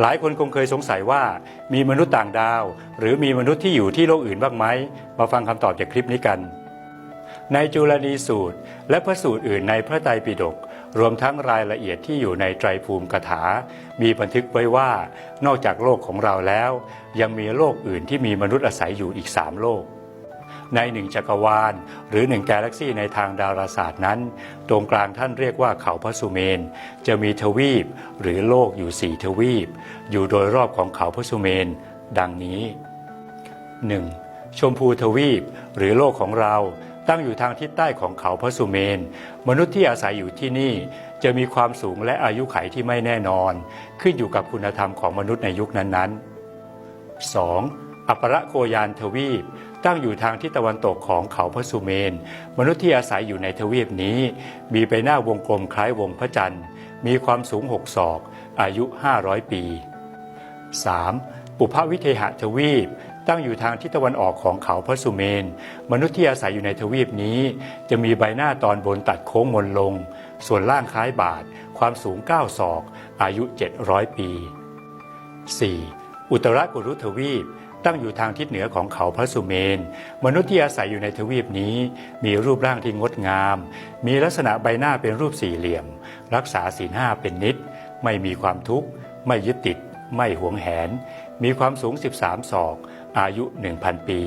หลายคนคงเคยสงสัยว่ามีมนุษย์ต่างดาว หรือมีมนุษย์ที่อยู่ที่โลกอื่นบ้างไหมมาฟังคำตอบจากคลิปนี้กัน ในจุลนีสูตร และพระสูตรอื่นในพระไตรปิฎกรวมทั้งรายละเอียดที่อยู่ในไตรภูมิกถา มีบันทึกไว้ว่า นอกจากโลกของเราแล้ว ยังมีโลกอื่นที่มีมนุษย์อาศัยอยู่อีกสามโลก ในหนึ่งจักรวาล หรือหนึ่งกาแล็กซี่ในทางดาราศาสตร์นั้น ตรงกลางท่านเรียกว่าเขาพระสุเมน จะมีทวีป หรือโลกอยู่สี่ทวีป อยู่โดยรอบของเขาพระสุเมน ดังนี้ 1. ชมพูทวีป หรือโลกของเราตั้งอยู่ทางทิศใต้ของเขาพระสุเมน มนุษย์ที่อาศัยอยู่ที่นี่จะมีความสูงและอายุขัยที่ไม่แน่นอน ขึ้นอยู่กับคุณธรรมของมนุษย์ในยุคนั้นๆ 2. อัปรโกยานทวีป ตั้งอยู่ทางทิศตะวันตกของเขาพระสุเมน มนุษย์ที่อาศัยอยู่ในทวีปนี้ มีใบหน้าวงกลมคล้ายวงพระจันทร์ มีความสูงหกศอก อายุ 500 ปี 3. ปุพพวิเทหทวีป ตั้งอยู่ทางทิศตะวันออกของเขาพระสุเมน มนุษย์ที่อาศัยอยู่ในทวีปนี้ จะมีใบหน้าตอนบนตัดโค้งมนลง ส่วนล่างคล้ายบาท ความสูง 9 ศอก อายุ 700 ปี 4. อุตรกุรุทวีป ตั้งอยู่ทางทิศเหนือของเขาพระสุเมน มนุษย์ที่อาศัยอยู่ในทวีปนี้ มีรูปร่างที่งดงาม มีลักษณะใบหน้าเป็นรูปสี่เหลี่ยม รักษาศีลห้าเป็นนิด ไม่มีความทุกข์ ไม่ยึดติด ไม่หวงแหน มีความสูง 13 ศอก อายุ 1,000 ปี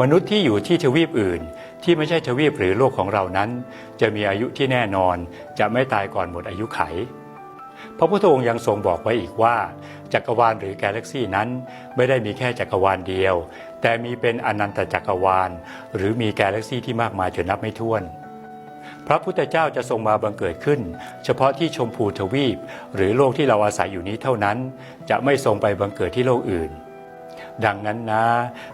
มนุษย์ที่อยู่ที่ทวีปอื่น ที่ไม่ใช่ทวีปหรือโลกของเรานั้น จะมีอายุที่แน่นอน จะไม่ตายก่อนหมดอายุไข พระพุทธองค์ยังทรงบอกไว้อีกว่า จักรวาลหรือกาแล็กซี่นั้น ไม่ได้มีแค่จักรวาลเดียว แต่มีเป็นอนันตจักรวาล หรือมีกาแล็กซี่ที่มากมายจนนับไม่ถ้วน พระพุทธเจ้าจะทรงมาบังเกิดขึ้น เฉพาะที่ชมพูทวีป หรือโลกที่เราอาศัยอยู่นี้เท่านั้น จะไม่ทรงไปบังเกิดที่โลกอื่น ดังนั้นนะ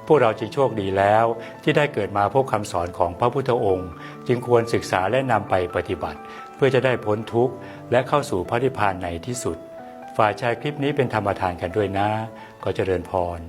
พวกเราจึงโชคดีแล้ว ที่ได้เกิดมาพบคำสอนของพระพุทธองค์ จึงควรศึกษาและนำไปปฏิบัติ เพื่อจะได้พ้นทุกข์ และเข้าสู่พระนิพพานในที่สุด ฝ่ายชายคลิปนี้เป็นธรรมทานกันด้วยนะ ก็เจริญพร